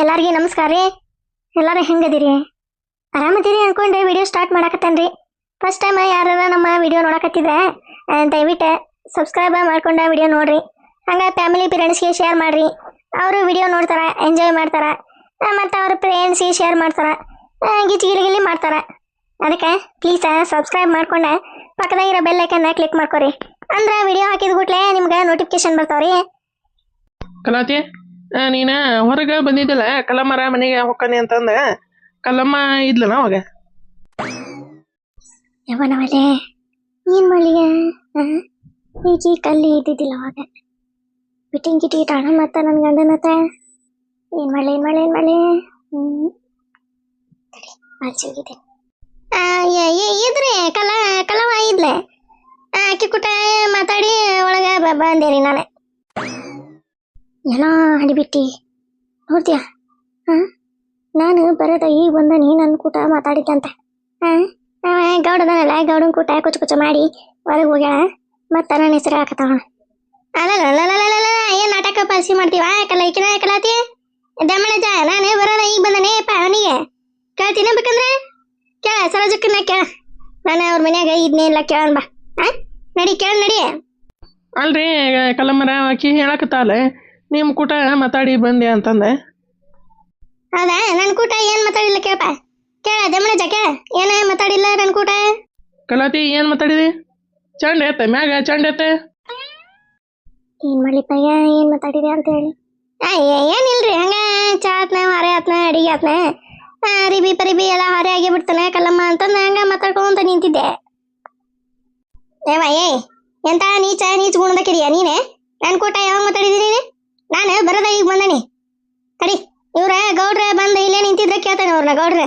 ಎಲ್ಲಾರ್ಗಿ ನಮಸ್ಕಾರ ರೀ. ಎಲ್ಲಾರು ಹೆಂಗದಿರಿ? ಆರಾಮದಿರಿ ಅನ್ಕೊಂಡು ವಿಡಿಯೋ ಸ್ಟಾರ್ಟ್ ಮಾಡಾಕತ್ತೇನ್ರಿ. ಫಸ್ಟ್ ಟೈಮ್ ಯಾರು ನಮ್ಮ ವಿಡಿಯೋ ನೋಡಕತ್ತಿದ್ರೆ ದಯವಿಟ್ಟು ಸಬ್ಸ್ಕ್ರೈಬ್ ಮಾಡ್ಕೊಂಡ ವಿಡಿಯೋ ನೋಡ್ರಿ. ಹಂಗ ಫ್ಯಾಮಿಲಿ ಪೇರೆಂಟ್ಸ್ಗೆ ಶೇರ್ ಮಾಡ್ರಿ. ಅವರು ವಿಡಿಯೋ ನೋಡ್ತಾರ ಎಂಜಾಯ್ ಮಾಡ್ತಾರ. ಮತ್ತ ಅವ್ರ ಫ್ರೆಂಡ್ಸ್ಗೆ ಶೇರ್ ಮಾಡ್ತಾರ. ಗಿಚ್ಚಿ ಗಿಲಿ ಮಾಡ್ತಾರ. ಅದಕ್ಕೆ ಪ್ಲೀಸ್ ಸಬ್ಸ್ಕ್ರೈಬ್ ಮಾಡ್ಕೊಂಡ ಪಕ್ಕದಾಗಿರೋ ಬೆಲ್ ಐಕನ್ನ ಕ್ಲಿಕ್ ಮಾಡ್ಕೊರಿ. ಅಂದ್ರೆ ವಿಡಿಯೋ ಹಾಕಿದ ಕೂಡಲೇ ನಿಮ್ಗೆ ನೋಟಿಫಿಕೇಶನ್ ಬರ್ತಾವ್ರಿ. ನೀನ ಹೊರಗ ಬಂದಿದ್ದಲ್ಲ, ಕಲ್ಲಮ್ಮರ ಮನೆಗೆ ಹೊಕ್ಕನಿ ಅಂತಂದ, ಕಲ್ಲಮ್ಮ ಇದ್ಲನ ಅವಾಗ. ಯವನವಲೆ ಏನ್ ಹ್ಮ್ ಈ ಕಲ್ಲಿ ಇದ್ದಿದ್ದಿಲ್ಲ ಅವಾಗ. ಬಿಟ್ಟಿಂಗ್ ಗಿಟಿ ಟಾಣ ಮತ್ತ ನನ್ನ ಗಂಡನ ಹತ್ರ. ಏನ್ ಮಾಡ್ಲಿ ಏನ್ ಮಾಡ್ಲಿ ಏನ್ ಮಾಡ್ಲಿ? ಹ್ಮ್. ಆಚೆ ಯ- ಇದ್ರಿ ಕಲ ಕಲವ ಇದ್ಲೆ. ಆಕಿ ಕೂಟ ಮಾತಾಡಿ, ಒಳಗ ಬ- ಬಂದೇರಿ ನಾನು. ಏನೋ ಹಡಿಬಿಟ್ಟಿ ನೋಡ್ತೀಯ? ಹಾ? ನಾನು ಬರೋದ ಈಗ ಬಂದನಿ ನನ್ನ ಕೂಟ ಮಾತಾಡಿದ್ದಂತೆ. ಹಾ? ಗೌಡದನಲ್ಲ ಗೌಡನ ಕೂಟ ಕುಚ್ಚು ಕುಚ್ಚ ಮಾಡಿ ಹೊರಗೆ ಹೋಗ್ಯಾಳ. ಮತ್ತ ನನ್ನ ಹೆಸರು ಹಾಕತ್ತವಣ ಅಲ್ಲ ಏನ್ ನಾಟಕ ಪಾಸಿ ಮಾಡ್ತೀವ? ಕಲೈಕಿನ ಕಲಾತಿ? ದಮಣಜ ನಾನೇ ಬರೋದ ಈಗ ಬಂದನೆ ಅಪ್ಪ ಅವನಿಗೆ. ಕೇಳ್ತೀನಿ ಬೇಕಂದ್ರೆ? ಕೇಳ, ಸರೋಜಕ್ಕನ್ನ ಕೇಳ. ನಾನು ಅವ್ರ ಮನ್ಯಾಗ ಇದನ್ನೇ ಇಲ್ಲ ಕೇಳೋಣ ಬಾ. ಹಾ ನಡಿ, ಕೇಳ, ನಡಿ. ಅಲ್ರಿ ಕಲಮರ ಆಕಿ ಹೇಳಕತ್ತಾಳ. ನಿಮ್ಮ ಕೂಟ ಮಾತಾಡಿ ಬಂದೆ ಅಂತಂದೆ. ಹೌದಾ ನನ್ನ ಕೂಟ ಏನ್ ಮಾತಾಡಿಲ್ಲ ಕೇಳಪ್ಪ. ಕೇಳ ಮನೆ ಕೇಳ. ಏನ ಮಾತಾಡಿಲ್ಲ ನನ್ನ ಕೂಟ? ಕಲಾತಿ ಏನು ಮಾತಾಡಿದಿ? ಚಂಡ ಎತ್ತ ಮ್ಯಾಗ ಚಂಡ ಎತ್ತ? ಏನ್ ಮಾಡ್ಲಿಪ್ಪಯ್ಯ ಏನ್ ಮಾತಾಡಿದೆ ಅಂತ ಹೇಳಿ. ಏನಿಲ್ರಿ ಹಂಗ ಚಾ ಆತ್ನ ಹೊರೆ ಆತ್ನ ಅಡಿಗೆ ಆತ್ನ. ರಿಬಿ ಪರಿಬಿ ಎಲ್ಲ ಹೊರೆ ಆಗಿ ಬಿಡ್ತಾನೆ ಕಲ್ಲಮ್ಮ ಅಂತಂದು ಹಂಗ ಮಾತಾಡ್ಕೊಂತ ನಿಂತಿದ್ದೆ. ಏವ ಏ ಎಂತ ನೀಚ ನೀಚ ಗುಣದಕ್ಕಿದೀಯ ನೀನೆ? ನನ್ ಕೂಟ ಯಾವಾಗ ಮಾತಾಡಿದಿ ನೀನು? ನಾನು ಬರದ ಈಗ ಬಂದನಿ. ತಡಿ, ಇವ್ರ ಗೌಡ್ರ ಬಂದ ಇಲ್ಲೇ ನಿಂತಿದ್ರೆ ಕೇಳ್ತಾನೆ ಅವ್ರನ್ನ ಗೌಡ್ರ,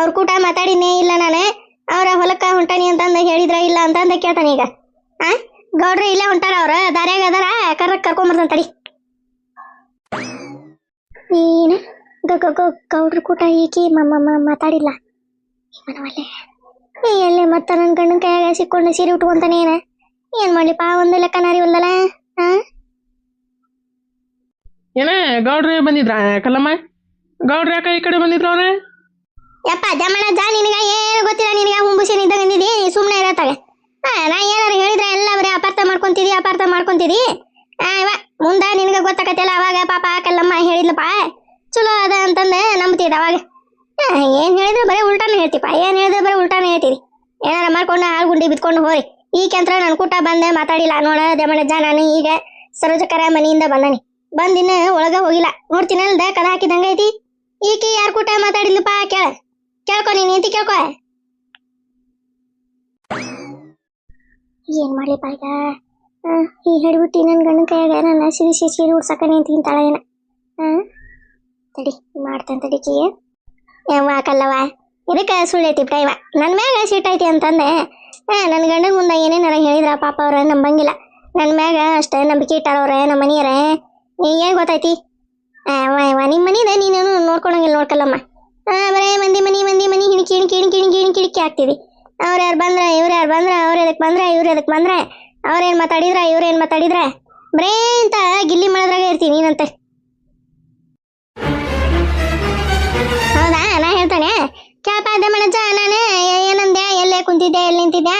ಅವ್ರ ಕೂಟ ಮಾತಾಡಿನೇ ಇಲ್ಲ ನಾನು. ಅವ್ರ ಹೊಲಕ್ಕ ಹೊಂಟಾನಿ ಅಂತಂದ ಹೇಳಿದ್ರ ಇಲ್ಲ ಅಂತಂದ ಕೇಳ್ತಾನೆ ಈಗ. ಆ? ಗೌಡ್ರ ಇಲ್ಲೇ ಹೊಂಟಾರ ಅವ್ರ? ದಾರ್ಯಾಗ ಅದಾರ? ಕರ್ರಕ್ ಕರ್ಕೊಂಬರ್ತಾನೆ ತಡಿ. ಗ- ಗೌಡ್ರ ಕೂಟ ಈಕಿ ಮಾತಾಡಿಲ್ಲ. ಏ, ಎಲ್ಲೇ ಮತ್ತ ನನ್ನ ಗಂಡನ ಕೈಯಾಗ ಸಿಕ್ಕೊಂಡು ಸೀರೆ ಉಟ್ಕೊಂತಾನೇನ? ಏನ ಏನ್ ಮಾಡ್ಲಿಪ್ಪ ಒಂದು ಲೆಕ್ಕ ನಾರಿ ಒಂದಲ್ಲ ಏನ ಗೌಡ್ರೆ ಬಂದಿದ್ರ? ಕಲ್ಲಮ್ಮ? ಗೌಡ್ರ ಯಾಕ ಈ ಕಡೆ ಬಂದಿದ್ರು ಅವ್ರೆ? ಯಪ್ಪ ಜಮಣ ಜಾ, ನಿನಗ ಏನು ಗೊತ್ತಿಲ್ಲ, ನಿನಗ ಹುಂಬುಸಿ ನಿದ್ದಾಗ ಅಂದಿದಿ ಸುಮ್ಮನೆ ಇರತ್ತಾಗ. ನಾ ಏನಾರು ಹೇಳಿದ್ರೆ ಎಲ್ಲ ಬರೀ ಅಪಾರ್ಥ ಮಾಡ್ಕೊಂತಿದಿ ಅಪಾರ್ಥ ಮಾಡ್ಕೊಂತಿದಿ ಇವ, ಮುಂದ ನಿನಗ ಗೊತ್ತಾಕತ್ತಿಲ್ಲ, ಅವಾಗ ಪಾಪ ಕಲ್ಲಮ್ಮ ಹೇಳಿದ್ಲಪ್ಪ. ಚಲೋ ಅದ ಅಂತಂದು ನಂಬ್ತಿದ್ದ ಅವಾಗ. ಏನ್ ಹೇಳಿದ್ರು ಬರೀ ಉಲ್ಟಾನು ಹೇಳ್ತಿಪ್ಪ, ಏನು ಹೇಳಿದ್ರು ಬರೀ ಉಲ್ಟಾನು ಹೇಳ್ತೀರಿ. ಏನಾರ ಮಾಡ್ಕೊಂಡು ಹಾಳು ಗುಂಡಿ ಬಿತ್ಕೊಂಡು ಹೋರಿ. ಕೆಂತ್ರ ನನ್ನ ಕೂಟ ಬಂದೆ, ಮಾತಾಡಿಲ್ಲ, ನೋಡ ಜಾ, ನಾನು ಈಗ ಸರೋಜಕರ ಮನೆಯಿಂದ ಬಂದನಿ. ಬಂದಿನ ಒಳಗ ಹೋಗಿಲ್ಲ. ನೋಡ್ತೀನಲ್ದ ಕದ ಹಾಕಿದಂಗ ಐತಿ? ಈಕೆ ಯಾರ ಕೂಟ ಮಾತಾಡಿದ್ಲಪ್ಪ ಕೇಳ. ಕೇಳ್ಕೊ ನೀನ್ ಏಂತಿ ಕೇಳ್ಕೊ. ಏನ್ ಮಾಡ್ಲಿಪ್ಪ ಈಗ? ಈ ಹಿಡ್ಬಿಟ್ಟು ನನ್ನ ಗಂಡನ ಕೈಯಾಗ ನನ್ನ ಸಿರಿ ಸಿರಿ ಸೀರೆ ಉಡ್ಸಕ ನಿಂತ ತಿಂತಾಳ ಏನ? ತಡಿ, ಮಾಡ್ತಾನೆ ತಡಿಕಿ ಯವ್ವ ಕಲ್ಲವ ಇದಕ್ಕೆ ಸುಳ್ಳೈತಿ ಇವ. ನನ್ನ ಮ್ಯಾಗ ಸಿಟ್ ಐತಿ ಅಂತಂದೆ. ನನ್ನ ಗಂಡನ ಮುಂದೆ ಏನೇನಾರ ಹೇಳಿದ್ರ ಪಾಪ ಅವ್ರ ನಂಬಂಗಿಲ್ಲ. ನನ್ನ ಮ್ಯಾಗ ಅಷ್ಟೇ ನಂಬಿಕೆ ಇಟ್ಟಾರವ್ರೆ ನಮ್ಮ ಮನೆಯವ್ರ. ಏನು ಗೊತ್ತೈತಿ ನಿಮ್ ಮನಿದ ನೀನೇನು ನೋಡ್ಕೊಳಂಗಿಲ್ಲ ನೋಡ್ಕಲ್ಲಮ್ಮ. ಬರೇ, ಮಂದಿ ಮನಿ ಮಂದಿ ಮನಿ ಹಿಣಿಕಿ ಕಿಣಿ ಕಿಣಿ ಕಿಣಿ ಹಿಣಿಕಿ ಹಿಣಿಕಿ ಆಗ್ತೀವಿ ಅವ್ರು ಯಾರು ಬಂದ್ರೆ, ಇವ್ರು ಯಾರು ಬಂದ್ರೆ, ಅವ್ರು ಎದಕ್ ಬಂದ್ರೆ, ಇವ್ರು ಎದಕ್ ಬಂದ್ರೆ ಅವ್ರೇನ್ ಮಾತಾಡಿದ್ರ, ಇವ್ರು ಏನ್ ಮಾತಾಡಿದ್ರ, ಬರೇ ಅಂತ ಗಿಲ್ಲಿ ಮಾಡಿದ್ರಾಗ ಇರ್ತೀನಿ ನೀನಂತೆ. ಹೌದಾ? ನಾ ಹೇಳ್ತಾನೆ. ಕೇಳಪ್ಪ ಅದೇ ನಾನೇ? ಏನಂದೆ? ಎಲ್ಲೇ ಕುಂತಿದ್ದೆ, ಎಲ್ಲಿ ನಿಂತಿದ್ದೆ?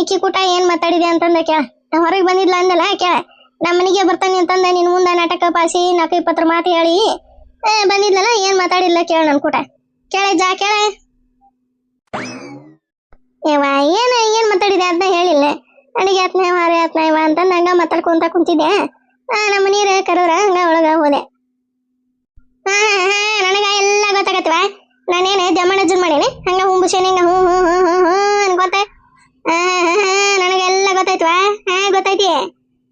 ಈಕಿ ಕೂಟ ಏನ್ ಮಾತಾಡಿದೆ ಅಂತಂದ ಕೇಳ. ಹೊರಗೆ ಬಂದಿದ್ಲ ಅಂದಲ್ಲ ಕೇಳ. ನಮ್ಮ ಮನೆಗೆ ಬರ್ತಾನೆ ಅಂತಂದ ನಿನ್ ಮುಂದೆ ನಾಟಕ ಪಾಸಿ ನಾಲ್ಕು ಇಪ್ಪತ್ತರ ಮಾತು ಹೇಳಿ ಏ, ಬಂದಿದ್ಲಲ್ಲ ಏನ್ ಮಾತಾಡಿಲ್ಲ ಕೇಳ ನನ್ ಕೂಟ ಕೇಳ ಜಾ ಕೇಳ ಏನ ಏನ್ ಮಾತಾಡಿದೆ ಅಂತ ಹೇಳಿಲ್ಲ ನನಗೆ ಆತ್ನ ಮಾರಿ ಆತ್ನ ಇವ ಅಂತ ಹಂಗ ಮಾತಾಡ್ಕೊಂತ ಕುಂತಿದ್ದೆ ನಮ್ಮ ನೀರ ಕರೋರ ಹಂಗ ಒಳಗ ಹೋದೆ ಹಾ ಹಾ ನನಗ ಎಲ್ಲ ಗೊತ್ತಾಗತ್ತವ ನಾನೇನು ಜುನ್ ಮಾಡೀನಿ ಹಂಗ ಹುಂಬುಸೇನಿ ಹಂಗ ಹ್ಞೂ ಹ್ಞೂ ಹ್ಞೂ ಹ್ಞೂ ಹ್ಮ್ ಅನ್ಕೋತೆ ಹಾ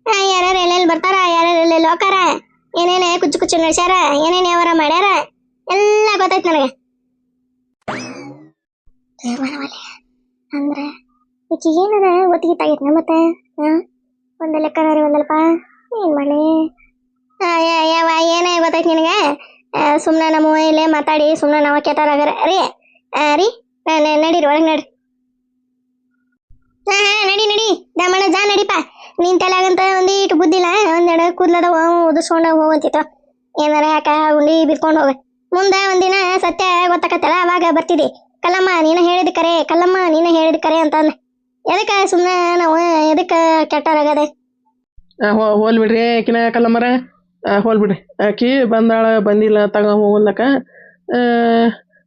ಯಾರ್ಯಾರು ಎಲ್ಲೆಲ್ಲಿ ಬರ್ತಾರ ಯಾರ್ಯಾರು ಎಲ್ಲೆಲ್ಲಿ ಹೋಕಾರ ಏನೇನೇ ಕುಚ್ಚು ಕುಚ್ಚು ನಡೆಸ್ಯಾರ ಏನೇನು ಯಾವಾರ ಮಾಡ್ಯಾರ ಎಲ್ಲ ಗೊತ್ತೈತಿ ನನಗೆ ಅಂದ್ರೆ ಈಕಿ ಏನದ ಒತ್ತಿಗೆ ತಾಗಿತ್ನ ಮತ್ತೆ ಹಾ ಒಂದ ಲೆಕ್ಕನಾರಿ ಒಂದಲ್ಪ ಏನ್ ಮಾಡ್ಲಿ ಆ, ಯಾ- ಯಾವ ಏನೇ ಗೊತ್ತೈತಿ ನಿನಗೆ ಸುಮ್ಮನೆ ನಮ್ಮ ಇಲ್ಲೇ ಮಾತಾಡಿ ಸುಮ್ಮನೆ ನಾವು ಕೆಟ್ಟಾರಾಗರ ರೀ ಆ, ರೀ ನ- ನ- ನಡೀರಿ ಒಳಗೆ ನಡ್ರಿ ಹಾ ಹಾ ನಡಿ ನಡಿ ದಮಣ ಜಾ ನಡಿಪ ನಿನ್ ತಲೆಯಾಗಂತ ಒಂದೀಟು ಬುದ್ಧಿಲ್ಲ ಒಂದೆರಡು ಕೂದ್ಲದ ಹೋಗ ಹೋಗಂತಿತ್ತು ಏನಾರ ಯಾಕ ಉಂಡಿ ಬಿದ್ಕೊಂಡು ಹೋಗ. ಮುಂದೆ ಒಂದಿನ ಸತ್ಯ ಗೊತ್ತಾಕತ್ತಲ್ಲ ಅವಾಗ ಬರ್ತಿದ್ದಿ. ಕಲ್ಲಮ್ಮ ನೀನ ಹೇಳಿದ ಕರೆ ಕಲ್ಲಮ್ಮ ನೀನ ಹೇಳಿದ ಕರೆ ಅಂತಂದ. ಎದಕ್ಕೆ ಸುಮ್ಮನೆ ನಾವು ಎದಕ್ಕೆ ಕೆಟ್ಟಾರಾಗದೆ? ಹೋಲ್ ಬಿಡ್ರಿ ಆಕಿನ ಕಲ್ಲಮ್ಮರ. ಹೋಲ್ ಬಿಡ್ರಿ. ಆಕಿ ಬಂದಾಳ ಬಂದಿಲ್ಲ ತಗ ಹೋಗ್ಲಕ್ಕ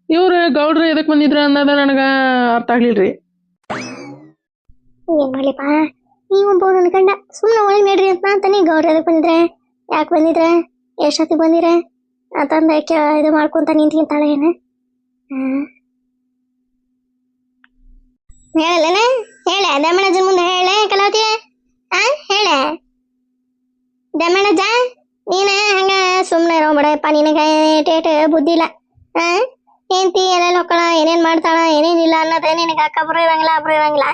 ಇವ್ರು ಗೌಡ್ರು ಎದಕ್ಕೆ ಬಂದಿದ್ರ ಅನ್ನೋದ ನನಗೆ ಅರ್ಥ ಆಗ್ಲಿಲ್ರಿ. ಏನ್ ಮಾಡ್ಲಿಪ್ಪ? ನೀವು ಒಬ್ಬ ನನ್ನ ಗಂಡ ಸುಮ್ಮನೆ ಒಳಗೆ ನಡ್ರಿ ಅಂತ ಅಂತಾನೆ ಗೌಡ್ರ ಎದಕ್ಕೆ ಬಂದಿದ್ರೆ ಯಾಕೆ ಬಂದಿದ್ರೆ ಎಷ್ಟೊತ್ತಿ ಬಂದಿರ ಅಂತಂದ ಕೇ ಇದು ಮಾಡ್ಕೊಂತ ನಿಂತ್ಕಿಂತಾಳೆ ಏನ ಹೇಳಲ್ಲನ ಹೇಳ ದಮಣಜನ್ ಮುಂದೆ ಹೇಳೆ ಕಲಾವತಿ ಆ ಹೇಳ ದಮಣಜ ನೀನ ಹಂಗ ಸುಮ್ಮನೆ ಇರೋ ಬಿಡಪ್ಪ ನಿನಗೆ ಟೇಟ್ ಬುದ್ಧಿ ಇಲ್ಲ ಆ ಹೆಂಡತಿ ಎಲ್ಲೆಲ್ಲ ಹೊಕ್ಕಳ ಏನೇನ್ ಮಾಡ್ತಾಳ ಏನೇನಿಲ್ಲ ಅನ್ನೋದು ನಿನಗೆ ಅಕ್ಕ ಬರೋ ಇರಂಗಿಲ್ಲ ಬರೋ ಇರಂಗಿಲ್ಲ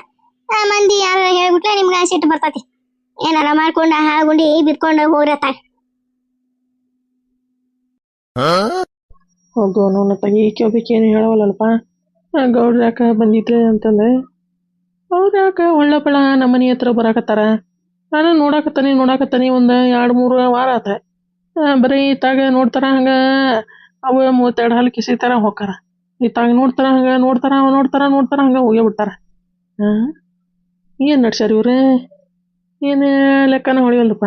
ಆ ಮಂದಿ ಯಾರ ಹೇಳ್ಬಿಟ್ರೆ ನಿಮ್ಗೆ ಸಿಟ್ಟು ಬರ್ತತಿ. ಏನಾರ ಮಾಡ್ಕೊಂಡು ಹಾಳ್ಗುಂಡಿ ಬಿದ್ಕೊಂಡು ಹೋಗ್ರತ್ತಾಗ ಹೋಗು ನನ್ನ ತಗಿ ಈಕೆ ಏನು ಹೇಳವಲ್ಲಲ್ಪ ಗೌಡ್ರ ಯಾಕ ಬಂದಿದ್ರೆ ಅಂತಂದ್ರೆ ಅವ್ರ ಯಾಕ ಒಳ್ಳಪಳ ನಮ್ಮ ಮನೆ ಹತ್ರ ಬರಾಕತ್ತಾರ? ನಾನು ನೋಡಾಕತ್ತಾನೆ ನೋಡಾಕತ್ತಾನೆ ಒಂದು ಎರಡು ಮೂರು ವಾರ ಆತ. ಬರೀ ಇತ್ತಾಗ ನೋಡ್ತಾರ ಹಂಗ ಅವು ಮೂವತ್ತೆರಡು ಹಾಲು ಕಿಸಿತಾರ ಹೋಗ್ತಾರ. ಇತ್ತಾಗ ನೋಡ್ತಾರ ಹಂಗ ನೋಡ್ತಾರ ನೋಡ್ತಾರ ನೋಡ್ತಾರ ಹಂಗ ಹೋಗೇ ಬಿಡ್ತಾರ. ಹಾಂ ಏನು ನಡ್ಸ್ಯಾರ ಇವ್ರೆ ಏನು ಲೆಕ್ಕನ ಹೊಳಿವಲ್ದಪ್ಪ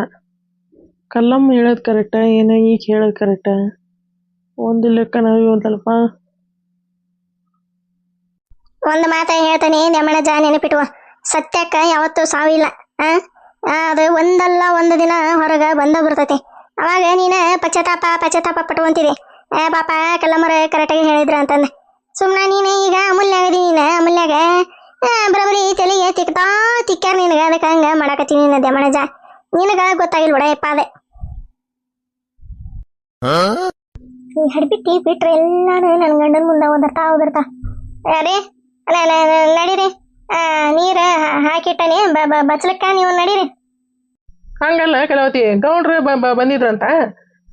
ಕಲ್ಲಮ್ಮ ಹೇಳೋದು ಕರೆಕ್ಟ ಏನು ಈಗ ಹೇಳೋದು ಕರೆಕ್ಟ ಒಂದು ಲೆಕ್ಕ ನಾವಿವಲ್ದಲ್ಪ ಒಂದು ಮಾತ ಹೇಳ್ತಾನೆ ನೆಮ್ಮಣ ನೆನಪಿಟ್ಟುವ ಸತ್ಯಕ್ಕ ಯಾವತ್ತೂ ಸಾವಿಲ್ಲ ಆ ಆ, ಅದು ಒಂದಲ್ಲ ಒಂದು ದಿನ ಹೊರಗ ಬಂದ ಬರ್ತೈತಿ ಅವಾಗ ನೀನ ಪಶ್ಚಾತ್ತಾಪ ಪಶ್ಚಾತ್ತಾಪ ಪಟ್ಟುವಂತಿದೆ ಏ ಪಾಪ ಕಲ್ಲಮ್ಮರ ಕರೆಕ್ಟಾಗಿ ಹೇಳಿದ್ರ ಅಂತಂದ ಸುಮ್ಮನೆ ನೀನು ಈಗ ಅಮೂಲ್ಯಾಗ ಅದಿ ನೀನು ಅಮೂಲ್ಯಾಗ ಆ, ಬರೋಬ್ಬರಿ ತಲೆಗೆ ತಿಕ್ತಾ ತಿಕ್ಕ್ಯಾರ ನಿನಗ ಅದಕ್ಕೆ ಹಂಗ ಮಾಡಕತ್ತೀನಿ ನಿನ್ನ ದಮಣಜ ನಿನಗ ಗೊತ್ತಾಗಿಲ್ಲ ಬಿಡಯಪ್ಪ ಅದೇ. ಈ ಹಡ್ಬಿಟ್ಟಿ ಬಿಟ್ರೆ ಎಲ್ಲಾನು ನನ್ನ ಗಂಡನ ಮುಂದೆ ಓದಿರ್ತಾ ಓದಿರ್ತಾ ಅರೇ ನ- ನ- ನ- ನಡೀರಿ. ಆ, ನೀರ ಹಾಕಿಟ್ಟನಿ ಬ ಬ- ಬಚ್ಲಕ್ಕ ನೀವು ನಡೀರಿ. ಹಂಗಲ್ಲ ಕಲಾವತಿ ಗೌಡ್ರ ಬಂದಿದ್ರಂತ?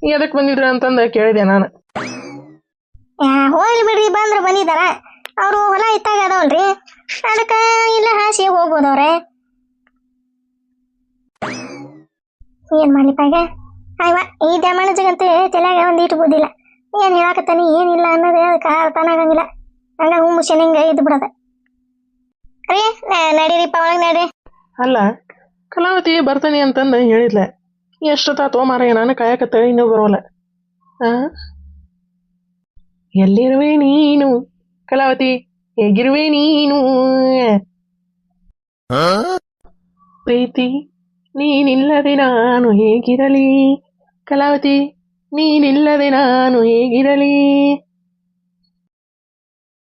ಎದಕ್ಕೆ ಬಂದಿದ್ರ ಅಂತಂದು ಕೇಳಿದೆ ನಾನು. ಆ ಹೋಗ್ಲಿ ಬಿಡ್ರಿ ಬಂದ್ರ ಬಂದಿದಾರ ಅವರು ಹೊಲ ಇತ್ತಾಗ ಅದಾವಲ್ರಿ? ಅದಕ್ಕೆ ಇಲ್ಲ ಹಾಸಿ ಹೋಗ್ಬೋದು ಅವ್ರೆ ಏನ್ ಮಾಡ್ಲಿಪ್ಪ ಈಗ? ಅಯ್ವ ಈ ದ್ಯಾಮಣ್ಣಜಗಂತೂ ತಲೆಯಾಗ ಒಂದ್ ಇಟ್ಟು ಬುದ್ಧಿಲ್ಲ ಏನ್ ಹೇಳಾಕತ್ತಾನಿ ಏನಿಲ್ಲ ಅನ್ನೋದು ಅದಕ್ಕೆ ಅರ್ಥನ ಆಗಂಗಿಲ್ಲ. ಹಂಗ ಹೂ ಮುಷನ್ ಹಿಂಗ ಇದ್ದು ಬಿಡದ. ರೀ ನಡೀರಿಪ್ಪ ಒಳಗೆ ನಡ್ರಿ. ಅಲ್ಲ, ಕಲಾವತಿ ಬರ್ತಾನೆ ಅಂತಂದು ಹೇಳಿದ್ಲ. ಎಷ್ಟೊತ್ತಾತೋ ಮಾರೇ ನಾನು ಕಾಯಕತ್ತ ಇನ್ನೂ ಬರೋಲ್ಲ? ಎಲ್ಲಿರುವೆ ನೀನು? ಕಲಾವತಿ ಹೇಗಿರುವೆ ನೀನು. ಪ್ರೀತಿ ನೀನಿಲ್ಲದೆ ನಾನು ಹೇಗಿರಲಿ? ಕಲಾವತಿ ನೀನಿಲ್ಲದೆ ನಾನು ಹೇಗಿರಲಿ?